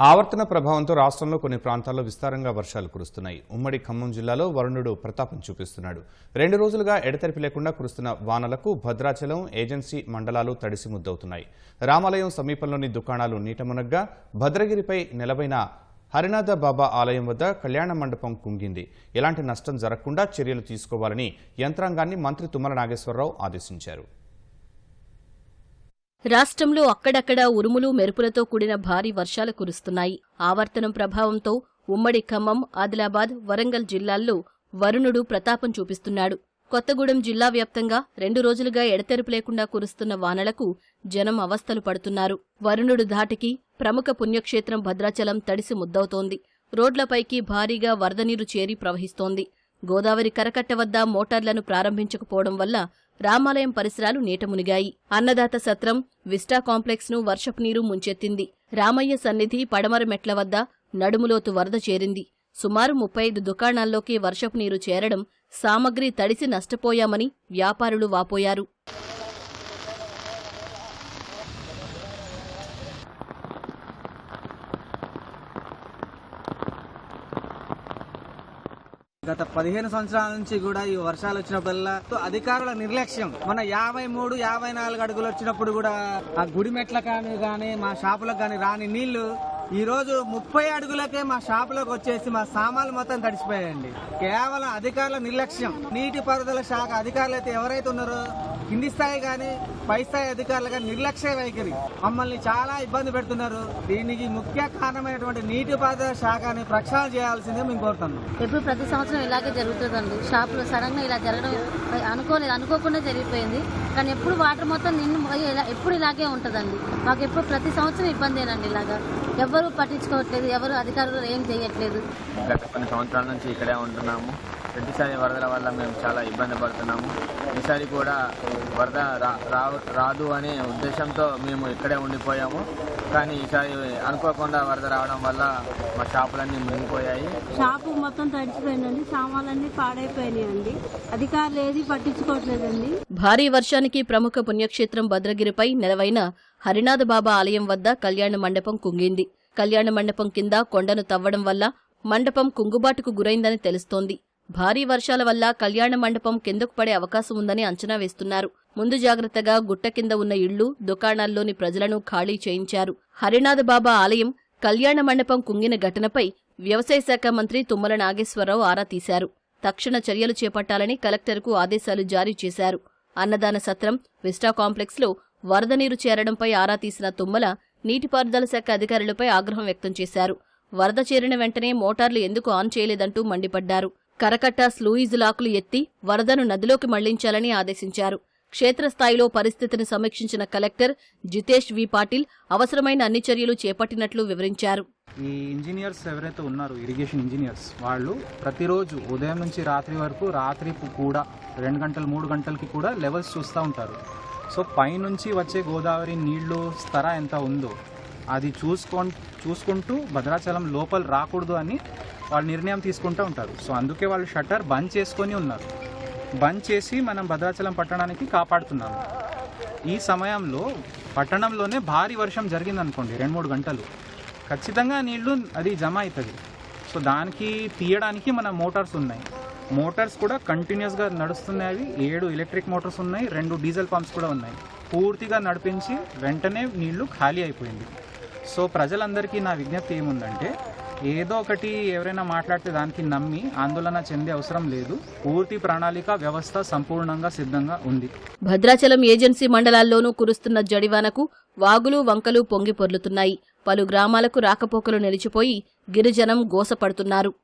ఆవర్తన ప్రభావంతో రాష్ట్రంలో కొన్ని ప్రాంతాల్లో విస్తారంగా వర్షాలు కురుస్తున్నాయి. ఉమ్మడి ఖమ్మం జిల్లాలో వరుణుడు ప్రతాపం చూపిస్తున్నాడు. రెండు రోజులుగా ఎడతెరిపి లేకుండా కురుస్తున్న వానలకు భద్రాచలం ఏజెన్సీ మండలాలు తడిసి ముద్దవుతున్నాయి. రామాలయం సమీపంలోని దుకాణాలు నీటమునగ్గా భద్రగిరిపై నెలవైన హరినాథ బాబా ఆలయం వద్ద కళ్యాణ మండపం కుంగింది. ఎలాంటి నష్టం జరగకుండా చర్యలు తీసుకోవాలని యంత్రాంగాన్ని మంత్రి తుమ్మల నాగేశ్వరరావు ఆదేశించారు. రాష్ట్రంలో అక్కడక్కడా ఉరుములు మెరుపులతో కూడిన భారీ వర్షాలు కురుస్తున్నాయి. ఆవర్తనం ప్రభావంతో ఉమ్మడి ఖమ్మం ఆదిలాబాద్ వరంగల్ జిల్లాల్లో వరుణుడు ప్రతాపం చూపిస్తున్నాడు. కొత్తగూడెం జిల్లా వ్యాప్తంగా రెండు రోజులుగా ఎడతెరిపి లేకుండా కురుస్తున్న వానలకు జనం అవస్థలు పడుతున్నారు. వరుణుడు ధాటికి ప్రముఖ పుణ్యక్షేత్రం భద్రాచలం తడిసి ముద్దవుతోంది. రోడ్లపైకి భారీగా వరద నీరు చేరి ప్రవహిస్తోంది. గోదావరి కరకట్ట వద్ద మోటార్లను ప్రారంభించకపోవడం వల్ల రామాలయం పరిసరాలు నీట మునిగాయి అన్నదాత సత్రం విస్టా కాంప్లెక్స్ను వర్షపు నీరు ముంచెత్తింది. రామయ్య సన్నిధి పడమర మెట్ల వద్ద నడుములోతు వరద చేరింది. సుమారు ముప్పై ఐదు దుకాణాల్లోకి వర్షపు నీరు చేరడం సామగ్రి తడిసి నష్టపోయామని వ్యాపారులు వాపోయారు. గత పదిహేను సంవత్సరాల నుంచి కూడా ఈ వర్షాలు వచ్చినప్పుడల్లా తో అధికారుల నిర్లక్ష్యం. మన యాభై మూడు యాభై నాలుగు అడుగులు వచ్చినప్పుడు కూడా ఆ గుడి మెట్ల కానీ కానీ మా షాపులకు కానీ రాని నీళ్ళు ఈరోజు ముప్పై అడుగులకే మా షాపులోకి వచ్చేసి మా సామాన్లు మొత్తం తడిసిపోయాయండి. కేవలం అధికారుల నిర్లక్ష్యం. నీటిపారుదల శాఖ అధికారులు అయితే ఎవరైతే ఉన్నారో కింది స్థాయి కానీ పై స్థాయి అధికారులు కానీ నిర్లక్ష్య వైఖరి. మమ్మల్ని చాలా ఇబ్బంది పెడుతున్నారు. దీనికి ముఖ్య కారణమైనటువంటి నీటి శాఖ శాఖని ప్రక్షాళన చేయాల్సిందే మేము కోరుతున్నాం. ఎప్పుడు ప్రతి సంవత్సరం ఇలాగే జరుగుతుందండి. షాపులో సడన్గా ఇలా జరగడం అనుకోలేదు అనుకోకుండా జరిగిపోయింది. కానీ ఎప్పుడు వాటర్ మొత్తం నిన్ను ఇలా- ఎప్పుడు ఇలాగే ఉంటుందండి. మాకు ఎప్పుడు ప్రతి సంవత్సరం ఇబ్బందేనండి ఇలాగా. ఎవరు పట్టించుకోవట్లేదు ఎవరు అధికారులు ఏం చేయట్లేదు. గత కొన్ని సంవత్సరాల నుంచి ఇక్కడే ఉంటున్నాము. ప్రతిసారి వరదల వల్ల మేము చాలా ఇబ్బంది పడుతున్నాము. ఈసారి కూడా వరద రాదు అనే ఉద్దేశంతో మేము ఇక్కడే ఉండిపోయాము. కానీ ఈసారి అనుకోకుండా వరద రావడం వల్ల మా షాపులన్నీ మునిగిపోయాయి. షాపు మొత్తం తడిచిపోయిందండి. సామాన్లన్నీ పాడైపోయినాయండి. అధికారులు ఏది పట్టించుకోవట్లేదండి. భారీ వర్షానికి ప్రముఖ పుణ్యక్షేత్రం భద్రగిరిపై నెలవైన హరినాథ బాబా ఆలయం వద్ద కళ్యాణ మండపం కుంగింది. కళ్యాణ మండపం కింద కొండను తవ్వడం వల్ల మండపం కుంగుబాటుకు గురైందని తెలుస్తోంది. భారీ వర్షాల వల్ల కళ్యాణ మండపం కిందకు పడే అవకాశం ఉందని అంచనా వేస్తున్నారు. ముందు జాగ్రత్తగా గుట్ట కింద ఉన్న ఇళ్ళు దుకాణాల్లోని ప్రజలను ఖాళీ చేయించారు. హరినాథ బాబా ఆలయం కళ్యాణ మండపం కుంగిన ఘటనపై వ్యవసాయ శాఖ మంత్రి తుమ్మల నాగేశ్వరరావు ఆరా తీశారు. తక్షణ చర్యలు చేపట్టాలని కలెక్టర్కు ఆదేశాలు జారీ చేశారు. అన్నదాన సత్రం విస్టా కాంప్లెక్స్లో వరద నీరు చేరడంపై ఆరా తీసిన తుమ్మల నీటిపారుదల శాఖ అధికారులపై ఆగ్రహం వ్యక్తం చేశారు. వరద చేరిన వెంటనే మోటార్లు ఎందుకు ఆన్ చేయలేదంటూ మండిపడ్డారు. కరకట్ట స్లూయిజ్ లాకులు ఎత్తి వరదను నదిలోకి మళ్ళించాలని ఆదేశించారు. క్షేత్రస్థాయిలో పరిస్థితిని సమీక్షించిన కలెక్టర్ జితేష్ వి. పాటిల్ అవసరమైన అన్ని చర్యలు చేపట్టినట్లు వివరించారు. ఈ ఇంజనీర్స్ ఎవరైతే ఉన్నారు ఇరిగేషన్ ఇంజనీర్స్ వాళ్ళు ప్రతిరోజు ఉదయం నుంచి రాత్రి వరకు రాత్రి కూడా రెండు గంటలు మూడు గంటలకి కూడా లెవెల్స్ చూస్తూ ఉంటారు. సో పైనుంచి వచ్చే గోదావరి నీళ్ళు స్తర ఎంత ఉందో అది చూసుకో చూసుకుంటూ భద్రాచలం లోపల రాకూడదు అని వాళ్ళు నిర్ణయం తీసుకుంటూ ఉంటారు. సో అందుకే వాళ్ళు షట్టర్ బంద్ చేసుకొని ఉన్నారు. బంద్ చేసి మనం భద్రాచలం పట్టణానికి కాపాడుతున్నాము. ఈ సమయంలో పట్టణంలోనే భారీ వర్షం జరిగింది అనుకోండి రెండు మూడు గంటలు. ఖచ్చితంగా నీళ్ళు అది జమ అవుతుంది. సో దానికి తీయడానికి మన మోటార్స్ ఉన్నాయి. మోటార్స్ కూడా కంటిన్యూస్గా నడుస్తున్నాయి అవి. ఏడు ఎలక్ట్రిక్ మోటార్స్ ఉన్నాయి రెండు డీజిల్ పంప్స్ కూడా ఉన్నాయి. పూర్తిగా నడిపించి వెంటనే నీళ్ళు ఖాళీ అయిపోయింది. సో ప్రజలందరికీ నా విజ్ఞప్తి ఏముందంటే ఏదో ఒకటి ఎవరైనా మాట్లాడితే దానికి నమ్మి ఆందోళన చెందే అవసరం లేదు. పూర్తి ప్రణాళిక వ్యవస్థ సంపూర్ణంగా సిద్ధంగా ఉంది. భద్రాచలం ఏజెన్సీ మండలాల్లోనూ కురుస్తున్న జడివానకు వాగులు వంకలు పొంగి పొర్లుతున్నాయి. పలు గ్రామాలకు రాకపోకలు నిలిచిపోయి గిరిజనం గోసపడుతున్నారు.